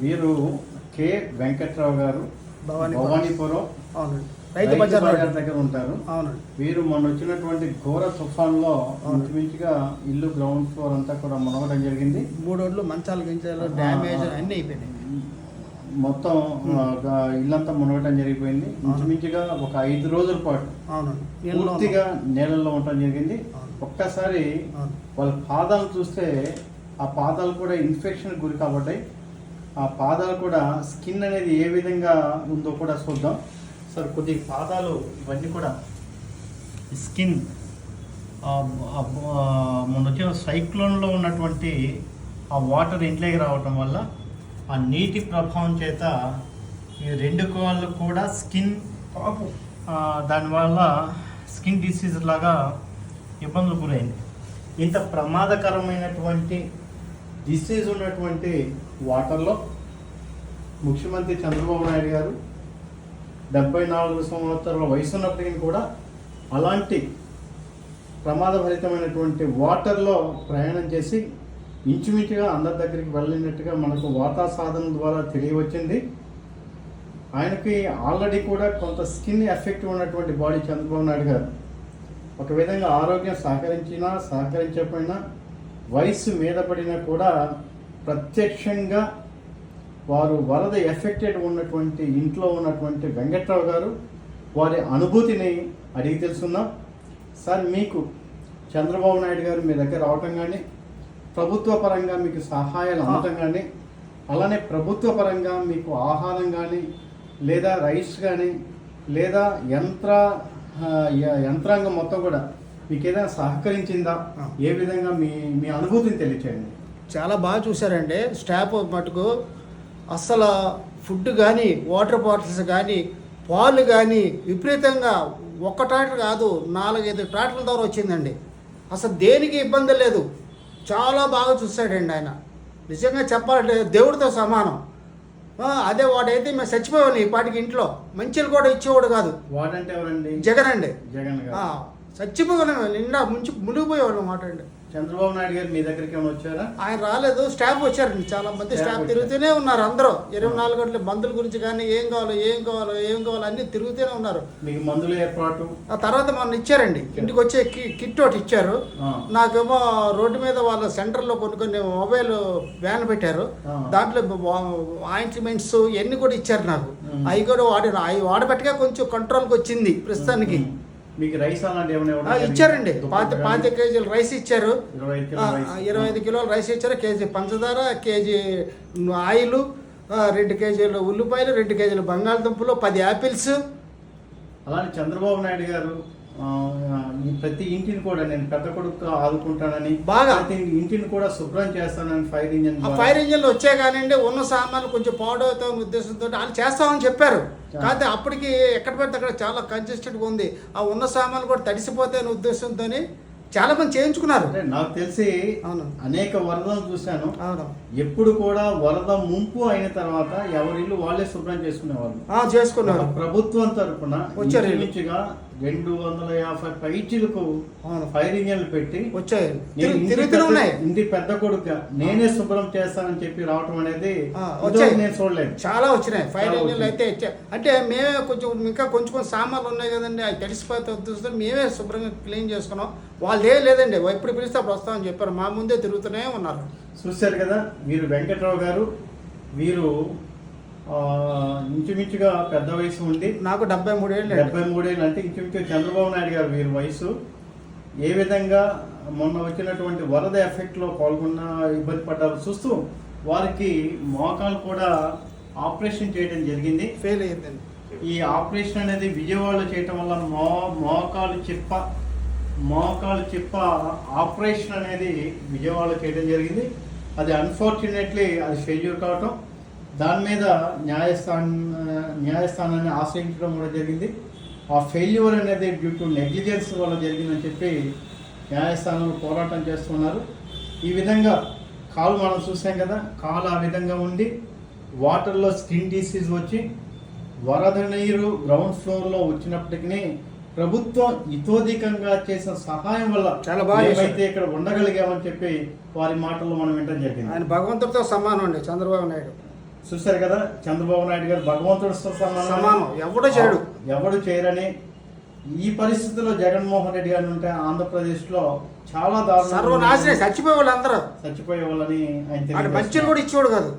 వీరు కె వెంకట్రావు గారు భవానీ భవానీపురం అవునండి. రైతు బజార్. దగ్గర ఉంటారు. అవునండి. వీరు మొన్న వచ్చినటువంటి ఘోర తుఫాన్లో. ఇంచుమించుగా ఇల్లు గ్రౌండ్ ఫ్లోర్ అంతా కూడా మునగడం జరిగింది. మూడు రోడ్లు మంచాలు గించాలు డ్యామేజ్ అన్నీ అయిపోయినాయి. మొత్తం ఇల్లంతా మునగడం జరిగిపోయింది. ఇంచుమించుగా ఒక ఐదు రోజుల పాటు. పూర్తిగా నీళ్ళల్లో ఉండటం జరిగింది. ఒక్కసారి. వాళ్ళ పాదాలు చూస్తే ఆ పాదాలు కూడా ఇన్ఫెక్షన్ గురి కాబట్టి ఆ పాదాలు కూడా స్కిన్ అనేది ఏ విధంగా ఉందో కూడా చూద్దాం. సార్ కొద్ది పాదాలు ఇవన్నీ కూడా స్కిన్ మొన్న వచ్చిన సైక్లోన్లో ఉన్నటువంటి ఆ వాటర్ ఇంట్లోకి రావటం వల్ల ఆ నీటి ప్రభావం చేత ఈ రెండు కాళ్ళు కూడా స్కిన్ ఆ, దానివల్ల స్కిన్ డిసీజ్ లాగా ఇబ్బందులు గురైంది. ఇంత ప్రమాదకరమైనటువంటి డిసీజ్ ఉన్నటువంటి వాటర్లో ముఖ్యమంత్రి చంద్రబాబు నాయుడు గారు డెబ్బై నాలుగు సంవత్సరాల వయసు ఉన్నప్పటికీ కూడా అలాంటి ప్రమాదభరితమైనటువంటి వాటర్లో ప్రయాణం చేసి ఇంచుమించుగా అందరి దగ్గరికి వెళ్ళినట్టుగా మనకు వార్తా సాధన ద్వారా తెలియవచ్చింది. ఆయనకి ఆల్రెడీ కూడా కొంత స్కిన్ ఎఫెక్ట్ ఉన్నటువంటి బాడీ చంద్రబాబు నాయుడు గారు. ఒక విధంగా ఆరోగ్యం సహకరించినా సహకరించకపోయినా వయసు మీద పడినా కూడా ప్రత్యక్షంగా వారు వరద ఎఫెక్టెడ్ ఉన్నటువంటి ఇంట్లో ఉన్నటువంటి వెంకట్రావు గారు వారి అనుభూతిని అడిగి తెలుసుకుందాం. సార్ మీకు చంద్రబాబు నాయుడు గారు మీ దగ్గర రావటం కానీ ప్రభుత్వ పరంగా మీకు సహాయాలు అందటం కానీ అలానే ప్రభుత్వ పరంగా మీకు ఆహారం కానీ లేదా రైస్ కానీ లేదా యంత్ర యంత్రాంగం మొత్తం కూడా మీకు ఏదైనా సహకరించిందా. ఏ విధంగా మీ మీ అనుభూతిని తెలియచేయండి? చాలా బాగా చూశారండి. స్టాఫ్ మటుకు అస్సలు ఫుడ్ కానీ వాటర్ బాటిల్స్ కానీ పాలు కానీ విపరీతంగా ఒక్క ట్రాక్టర్ కాదు నాలుగైదు ట్రాక్టర్ల ద్వారా వచ్చిందండి. అసలు దేనికి ఇబ్బంది లేదు. చాలా బాగా చూశాడండి ఆయన. నిజంగా చెప్పాలంటే దేవుడితో సమానం. అదే వాడైతే మేము చచ్చిపోయాను ఈ పాటికి ఇంట్లో. మంచిలు కూడా ఇచ్చేవాడు కాదు. వాడంటే ఎవరండి? జగన్ అండి. జగన్ చచ్చిపోయాను నిండా ముంచి మునిగిపోయేవాడు మాట అండి. చంద్రబాబు నాయుడు గారు మీ దగ్గరికి ఏమైనా వచ్చారా? ఆయన రాలేదు స్టాఫ్ వచ్చారండి చాలా మంది స్టాఫ్. తిరుగుతూనే ఉన్నారు అందరూ. ఇరవై నాలుగు గంటలు మందుల గురించి కానీ ఏం కావాలో ఏం కావాలో ఏం కావాలో అన్ని తిరుగుతూనే ఉన్నారు. మీకు మందుల ఏర్పాటు? ఆ తర్వాత మొన్న ఇచ్చారండి. ఇంటికి వచ్చే కిట్ ఒకటి ఇచ్చారు. నాకేమో రోడ్డు మీద వాళ్ళ సెంటర్లో కొన్ని కొన్ని మొబైల్ వ్యాన్ పెట్టారు. దాంట్లో ఆయింట్మెంట్స్ ఇవన్నీ కూడా ఇచ్చారు నాకు. అవి కూడా వాడి అవి వాడబెట్టగా కొంచెం కంట్రోల్కి వచ్చింది ప్రస్తుతానికి. మీకు రైస్ అలాంటి ఏమైనా? ఇచ్చారండి పాతి? పాతి కేజీలు రైస్ ఇచ్చారు ఇరవై ఐదు కిలోల రైస్. ఇచ్చారు కేజీ పంచదార కేజీ ఆయిల్ రెండు కేజీలు ఉల్లిపాయలు రెండు కేజీలు బంగాళదుంపలు పది యాపిల్స్ అలానే చంద్రబాబు నాయుడు గారు ప్రతి ఇంటిని కూడా నేను పెద్ద కొడుకు ఆదుకుంటానని బాగా. ప్రతి ఇంటిని కూడా శుభ్రం చేస్తానని ఫైర్ ఇంజన్ ఆ. ఫైర్ ఇంజిన్లు వచ్చాయి కానివ్వండి ఉన్న సామాన్లు కొంచెం పాడవుతాం ఉద్దేశంతో వాళ్ళు చేస్తామని చెప్పారు. కాకపోతే అప్పటికి ఎక్కడ పడితే అక్కడ చాలా కన్సిస్టెంట్గా ఉంది. ఆ ఉన్న సామాన్లు కూడా తడిసిపోతాయి అనే ఉద్దేశంతో చాలా మంది చేయించుకున్నారు. నాకు తెలిసి అవును. అనేక వరదలు చూశాను. అవును. ఎప్పుడు కూడా వరద ముంపు అయిన తర్వాత ఎవరి ఇల్లు వాళ్ళే శుభ్రం చేసుకునేవాళ్ళు. చేసుకున్నారు. ప్రభుత్వం తరపున వచ్చారు. రెండు వందల యాభై పైచీలకు ఫైర్ ఇంజన్లు పెట్టి వచ్చాయి. ఇంటి పెద్ద- ఉన్నాయి ఇంటి పెద్ద కొడుకు నేనే శుభ్రం చేస్తానని చెప్పి రావటం అనేది. నేను చూడలేదు. చాలా వచ్చినాయి. ఫైర్ ఇంజిన్లు. అయితే అంటే మేమే కొంచెం ఇంకా కొంచెం కొంచెం సామాన్లు ఉన్నాయి కదండి. అవి తడిసిపోతే చూస్తే మేమే శుభ్రంగా క్లీన్ చేసుకున్నాం. వాళ్ళు ఏం లేదండి ఎప్పుడు పిలిస్తే అప్పుడు వస్తామని చెప్పారు. మా ముందే తిరుగుతూనే ఉన్నారు. చూశారు కదా వీరు వెంకట్రావు గారు ఆ, ఇంచుమించుగా పెద్ద వయసు ఉండి నాకు డెబ్బై మూడు ఏళ్ళు డెబ్బై మూడేళ్ళు అంటే ఇంచుమించు చంద్రబాబు నాయుడు గారు వీరి వయసు. ఏ విధంగా మొన్న వచ్చినటువంటి వరద ఎఫెక్ట్లో పాల్గొన్న ఇబ్బంది పడ్డారు చూస్తూ వారికి మోకాలు కూడా ఆపరేషన్ చేయడం జరిగింది. ఫెయిల్ అయ్యిందండి. ఈ ఆపరేషన్ అనేది విజయవాడలో చేయటం వల్ల మో మోకాలు చిప్ప మోకాలు చిప్ప ఆపరేషన్ అనేది విజయవాడలో చేయడం జరిగింది. అది అన్ఫార్చునేట్లీ అది ఫెయిల్యూర్ కావటం. దాని మీద న్యాయస్థాన్ న్యాయస్థానాన్ని ఆశ్రయించడం కూడా జరిగింది. ఆ ఫెయిల్యూర్ అనేది డ్యూ టు నెగ్లిజెన్స్ వల్ల జరిగిందని చెప్పి న్యాయస్థానంలో పోరాటం చేస్తున్నారు. ఈ విధంగా కాలు మనం చూసాం కదా కాలు ఆ విధంగా ఉండి వాటర్లో స్కిన్ డిసీజ్ వచ్చి వరద నీరు గ్రౌండ్ ఫ్లోర్లో వచ్చినప్పటికీ ప్రభుత్వం ఇతోధికంగా చేసిన సహాయం వల్ల చాలా బాగా. మేమైతే ఇక్కడ ఉండగలిగామని చెప్పి వారి మాటల్లో మనం వినడం జరిగింది. ఆయన భగవంతుడితో సమానం అండి చంద్రబాబు నాయుడు. చూశారు కదా చంద్రబాబు నాయుడు గారు భగవంతుడితో సమానం. ఎవడో చేయడు. ఎవడు చేయరని ఈ పరిస్థితుల్లో జగన్మోహన్ రెడ్డి గారు ఉంటే ఆంధ్రప్రదేశ్లో చాలా దారుణం సర్వనాశనం చచ్చిపోయే వాళ్ళు అందరూ చచ్చిపోయే వాళ్ళని ఆయన. మంచిని కూడా ఇచ్చేవాడు కాదు.